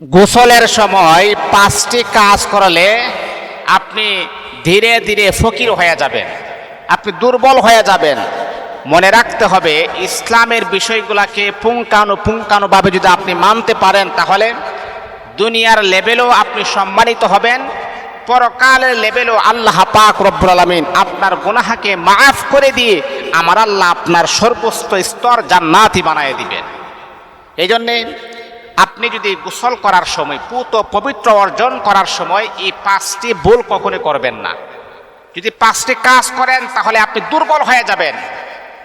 গোসলের সময় পাঁচটি কাজ করলে আপনি ধীরে ধীরে ফকির হয়ে যাবেন, আপনি দুর্বল হয়ে যাবেন। মনে রাখতে হবে, ইসলামের বিষয়গুলোকে পুঙ্খানুপুঙ্খানুভাবে যদি আপনি মানতে পারেন, তাহলে দুনিয়ার লেভেলেও আপনি সম্মানিত হবেন। পরকালের লেভেলেও আল্লাহ পাক রব্বুল আলমিন আপনার গুনাহাকে মাফ করে দিয়ে আমার আল্লাহ আপনার সর্বোচ্চ স্তর জান্নাতি বানিয়ে দিবেন। এই জন্যে আপনি যদি গোসল করার সময়, পুত পবিত্র অর্জন করার সময় এই পাঁচটি ভুল কখনো করবেন না। যদি পাঁচটি কাজ করেন, তাহলে আপনি দুর্বল হয়ে যাবেন।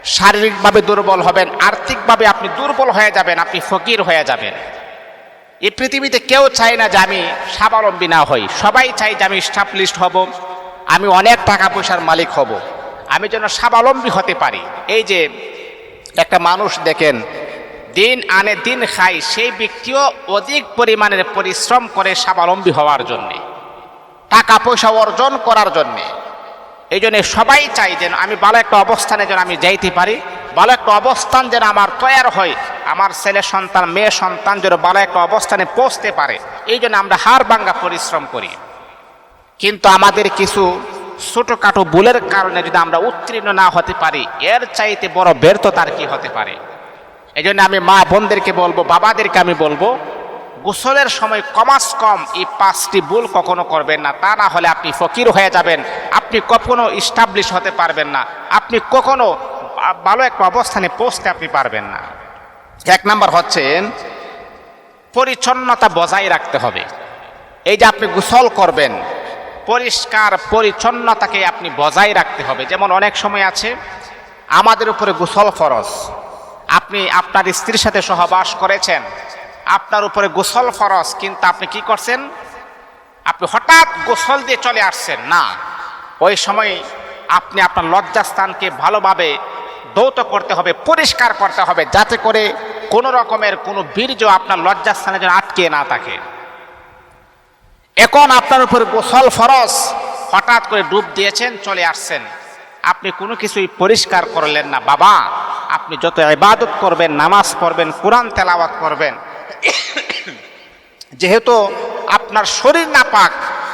শারীরিকভাবে দুর্বল হবেন, আর্থিকভাবে আপনি দুর্বল হয়ে যাবেন, আপনি ফকির হয়ে যাবেন। এই পৃথিবীতে কেউ চায় না যে আমি স্বাবলম্বী না হই। সবাই চাই যে আমি স্টাবলিশড হব, আমি অনেক টাকা পয়সার মালিক হব। আমি যেন স্বাবলম্বী হতে পারি। এই যে একটা মানুষ দেখেন দিন আনে দিন খাই সেই ব্যক্তিও অধিক পরিমাণের পরিশ্রম করে স্বাবলম্বী হওয়ার জন্যে টাকা পয়সা অর্জন করার জন্যে। এই জন্য সবাই চাই যেন আমি ভালো একটা অবস্থানে যেন আমি যাইতে পারি, ভালো একটা অবস্থান যেন আমার তৈয়ার হয়, আমার ছেলে সন্তান, মেয়ে সন্তান যেন ভালো একটা অবস্থানে পৌঁছতে পারে। এই জন্য আমরা হার ভাঙ্গা পরিশ্রম করি। কিন্তু আমাদের কিছু ছোটোখাটো ভুলের কারণে যদি আমরা উত্তীর্ণ না হতে পারি, এর চাইতে বড় ব্যর্থতার কি হতে পারে? এই জন্য আমি মা বোনদেরকে বলব, বাবাদেরকে আমি বলব, গোসলের সময় কমাস কম এই পাঁচটি ভুল কখনো করবেন না। তা না হলে আপনি ফকির হয়ে যাবেন। আপনি কখনো ইস্টাবলিশ হতে পারবেন না। আপনি কখনো ভালো একটা অবস্থানে পৌঁছতে আপনি পারবেন না। এক নাম্বার হচ্ছে, পরিচ্ছন্নতা বজায় রাখতে হবে। এই যে আপনি গোসল করবেন, পরিষ্কার পরিচ্ছন্নতাকে আপনি বজায় রাখতে হবে। যেমন অনেক সময় আছে, আমাদের উপরে গোসল ফরজ। আপনি আপনার স্ত্রীর সাথে সহবাস করেছেন। আপনার উপরে গোসল ফরজ, কিন্তু আপনি কি করছেন? আপনি হঠাৎ গোসল দিয়ে চলে আসছেন। না, ওই সময় আপনি আপনার লজ্জাস্থানকে ভালোভাবে দৌত করতে হবে, পরিষ্কার করতে হবে, যাতে করে কোনো রকমের কোনো বীর্য আপনার লজ্জাস্থানে যেন আটকে না থাকে। এখন আপনার উপর গোসল ফরজ, হঠাৎ করে ডুব দিয়েছেন, চলে আসছেন। আপনি কোনো কিছুই পরিষ্কার করলেন না। বাবা আপনি যত ইবাদত করবেন, নামাজ পড়বেন, কোরআন তেলাওয়াত করবেন, যেহেতু আপনার শরীর না পাক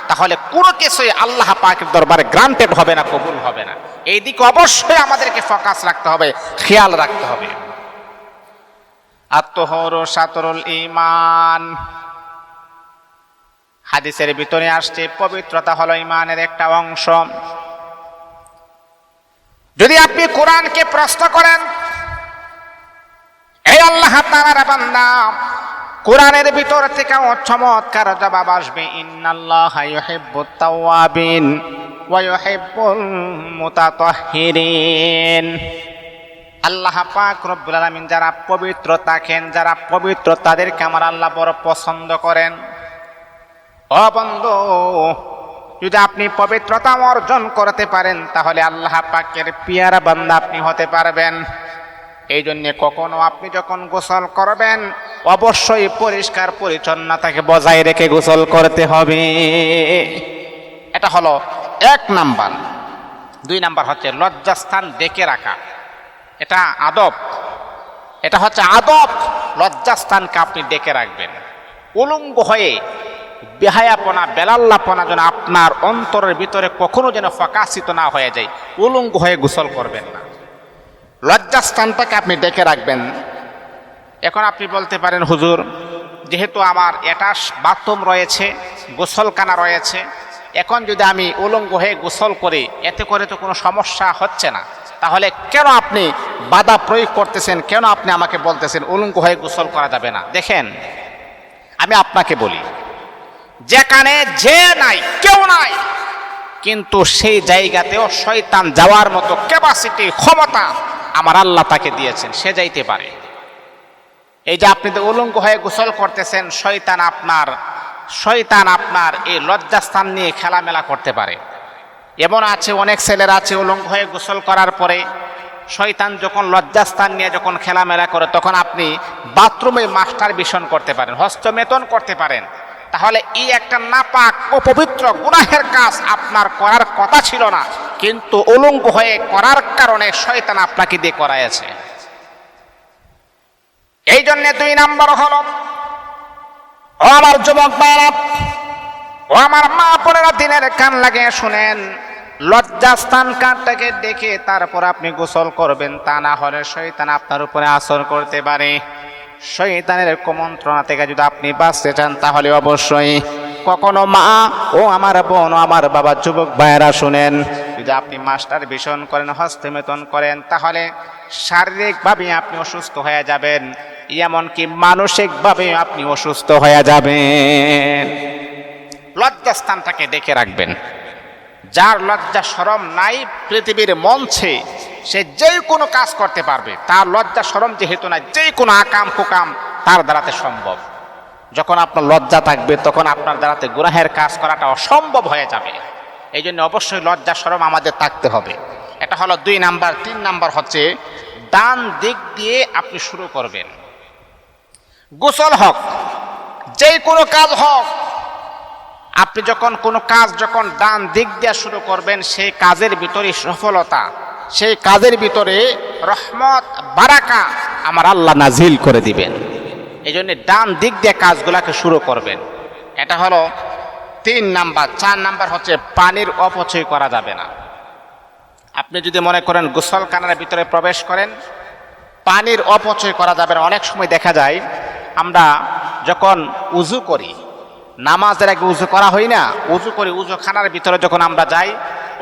তাহলে কোনো কিছুই আল্লাহ পাকের দরবারে গ্রান্টেড হবে না, কবুল হবে না। এই দিকে অবশ্যই আমাদেরকে ফোকাস রাখতে হবে, খেয়াল রাখতে হবে। আত্মহর সাতরুল ইমান হাদিসের ভিতরে আসছে, পবিত্রতা হলো ইমানের একটা অংশ। যদি আপনি কোরআনকে প্রশ্ন করেন এই আল্লাহ তাআলার বান্দা, কোরআনের ভিতর থেকে চমৎকার জবাব আসবে, ইন্নাল্লাহা ইউহিব্বুত তাওয়াবিন ওয়া ইউহিব্বুল মুতাতাহহিরিন আল্লাহ পাক রব্বুল আলামিন যারা পবিত্র থাকেন, যারা পবিত্র তাদেরকে আমার আল্লাহ বড় পছন্দ করেন। ও বন্ধু, যদি আপনি পবিত্রতা অর্জন করতে পারেন, তাহলে আল্লাহ পাকের পিয়ারা বান্দা আপনি হতে পারবেন। এই জন্যে কখনো আপনি যখন গোসল করবেন, অবশ্যই পরিষ্কার পরিচ্ছন্নতাকে বজায় রেখে গোসল করতে হবে। এটা হলো এক নাম্বার। দুই নাম্বার হচ্ছে লজ্জাস্থান ডেকে রাখা। এটা আদব। এটা হচ্ছে আদব। লজ্জাস্থানকে আপনি ডেকে রাখবেন। উলঙ্গ হয়ে বেহায়াপনা, বেলাল্লাপনা যেন আপনার অন্তরের ভিতরে কখনো যেন প্রকাশিত না হয়ে যায়, উলঙ্গ হয়ে গোসল করবেন না। লজ্জাস্থানটাকে আপনি ডেকে রাখবেন। এখন আপনি বলতে পারেন, হুজুর, যেহেতু আমার অ্যাটাচ বাথরুম রয়েছে, গোসলখানা রয়েছে, এখন যদি আমি উলঙ্গ হয়ে গোসল করি, এতে করে তো কোনো সমস্যা হচ্ছে না। তাহলে কেন আপনি বাধা প্রয়োগ করতেছেন? কেন আপনি আমাকে বলতেছেন উলঙ্গ হয়ে গোসল করা যাবে না? দেখেন, আমি আপনাকে বলি, যেখানে যে নাই, কেউ নাই, কিন্তু সেই জায়গাতেও শয়তান যাওয়ার মতো ক্যাপাসিটি ক্ষমতা আমার আল্লাহ তাকে দিয়েছেন, সে যাইতে পারে। এই যে আপনি তো উলঙ্গ হয়ে গোসল করতেছেন, শয়তান আপনার শয়তান আপনার এই লজ্জাস্থান নিয়ে খেলামেলা করতে পারে। এমন আছে, অনেক ছেলেরা আছে উলঙ্গ হয়ে গোসল করার পরে, শয়তান যখন লজ্জাস্থান নিয়ে যখন খেলামেলা করে, তখন আপনি বাথরুমে মাস্টার বিশন করতে পারেন, হস্তমেতন করতে পারেন। তাহলে এই একটা নাপাক অপবিত্র গুনাহের কাজ আপনার করার কথা ছিল না। কিন্তু উলঙ্গ হয়ে করার কারণে শয়তান আপনাকে দিয়ে করাইছে এই জন্যে দুই নাম্বার হল, ও আমার যুবক ভাইরা ও আমার মা পনেরো দিনের কান লাগে শুনেন, লজ্জাস্থান কানটাকে দেখে তারপর আপনি গোসল করবেন, তা না হলে শয়তান আপনার উপরে আসর করতে পারে। শয়তানের কুমন্ত্রণা থেকে যদি আপনি বাঁচতে চান, তাহলে অবশ্যই কখনো মা ও আমার বোন আমার বাবা যুবক ভাইয়েরা শুনেন, যদি আপনি মাস্টার ভীষণ করেন, হস্তমেতন করেন, তাহলে শারীরিকভাবে আপনি অসুস্থ হয়ে যাবেন। এমনকি মানসিকভাবে আপনি অসুস্থ হয়ে যাবেন। লজ্জাস্থানটাকে ডেকে রাখবেন। যার লজ্জা সরম নাই পৃথিবীর মঞ্চে, সে যে কোনো কাজ করতে পারবে। তার লজ্জা সরম যেহেতু নাই যে কোনো আকাম কুকাম তার দ্বারাতে সম্ভব। যখন আপনার লজ্জা থাকবে, তখন আপনার দ্বারাতে গুনাহের কাজ করাটা অসম্ভব হয়ে যাবে। এই জন্য অবশ্যই লজ্জা সরম আমাদের থাকতে হবে। এটা হলো দুই নাম্বার। তিন নাম্বার হচ্ছে, ডান দিক দিয়ে আপনি শুরু করবেন। গোসল হক, যে কোনো কাজ হক, আপনি যখন কোনো কাজ যখন ডান দিক দিয়ে শুরু করবেন, সেই কাজের ভিতরে সফলতা, সেই কাজের ভিতরে রহমত, বারাকা আমার আল্লাহ নাজিল করে দিবেন। এই জন্য ডান দিক দিয়ে কাজগুলাকে শুরু করবেন। এটা হলো তিন নাম্বার, চার নাম্বার হচ্ছে পানির অপচয় করা যাবে না। আপনি যদি মনে করেন গোসলখানার ভিতরে প্রবেশ করেন, পানির অপচয় করা যাবে না। অনেক সময় দেখা যায়, আমরা যখন উজু করি, নামাজের আগে উজু করা হয় না, উজু করি, উজু খানার ভিতরে যখন আমরা যাই,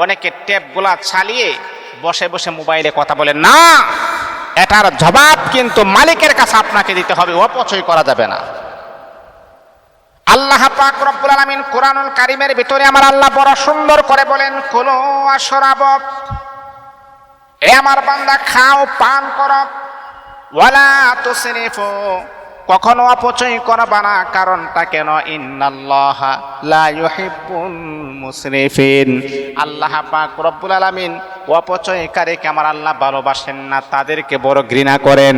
অনেকে টেপগুলা ছালিয়ে বসে বসে মোবাইলে কথা বলে, না এটার জবাব কিন্তু মালিকের কাছে আপনাকে দিতে হবে, অপচয় করা যাবে না। আল্লাহ পাক রব্বুল আলামিন কোরআনুল কারিমের ভিতরে আমার আল্লাহ বড় সুন্দর করে বলেন কোন আশরাব, এ আমার বান্দা, খাও, পান করো। ওয়ালা তুসরিফু কখনো অপচয় করবা না, কারণটা কেন? আল্লাহ পাক আলামিন অপচয়কারীকে আমার আল্লাহ ভালোবাসেন না, তাদেরকে বড় ঘৃণা করেন।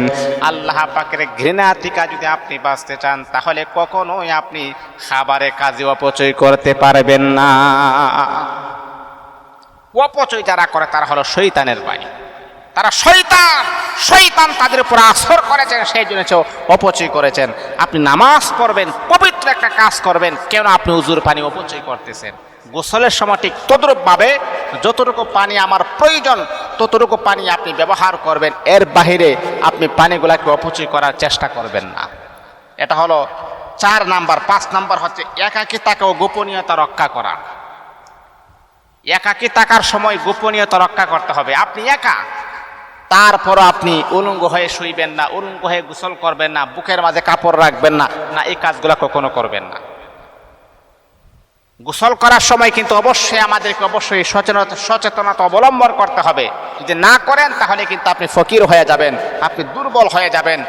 আল্লাহ পাকের ঘৃণা থেকে যদি আপনি বাঁচতে চান, তাহলে কখনোই আপনি খাবারে কাজে অপচয় করতে পারবেন না। অপচয় যারা করে, তারা হলো শৈতানের বাড়ি তারা শৈতান শৈতান তাদের উপর আসর করেছেন, সেই জন্য অপচয় করেছেন। আপনি নামাজ পড়বেন, পবিত্র একটা কাজ করবেন কেন আপনি উজুর পানি অপচয় করতেছেন। গোসলের সময় ঠিক তদ্রূপভাবে যতটুকু পানি আমার প্রয়োজন, ততটুকু পানি আপনি ব্যবহার করবেন। এর বাহিরে আপনি পানিগুলাকে অপচয় করার চেষ্টা করবেন না। এটা হলো চার নাম্বার, পাঁচ নাম্বার হচ্ছে একাকিতাকে ও গোপনীয়তা রক্ষা করা। একাকি থাকার সময় গোপনীয়তা রক্ষা করতে হবে। আপনি একা তারপর আপনি উলঙ্গ হয়ে শুইবেন না, উলঙ্গ হয়ে গোসল করবেন না, বুকের মাঝে কাপড় রাখবেন না না, এই কাজগুলো কখনো করবেন না। গোসল করার সময় কিন্তু অবশ্যই আমাদেরকে অবশ্যই সচেতনতা সচেতনতা অবলম্বন করতে হবে। যদি না করেন তাহলে কিন্তু আপনি ফকির হয়ে যাবেন, আপনি দুর্বল হয়ে যাবেন।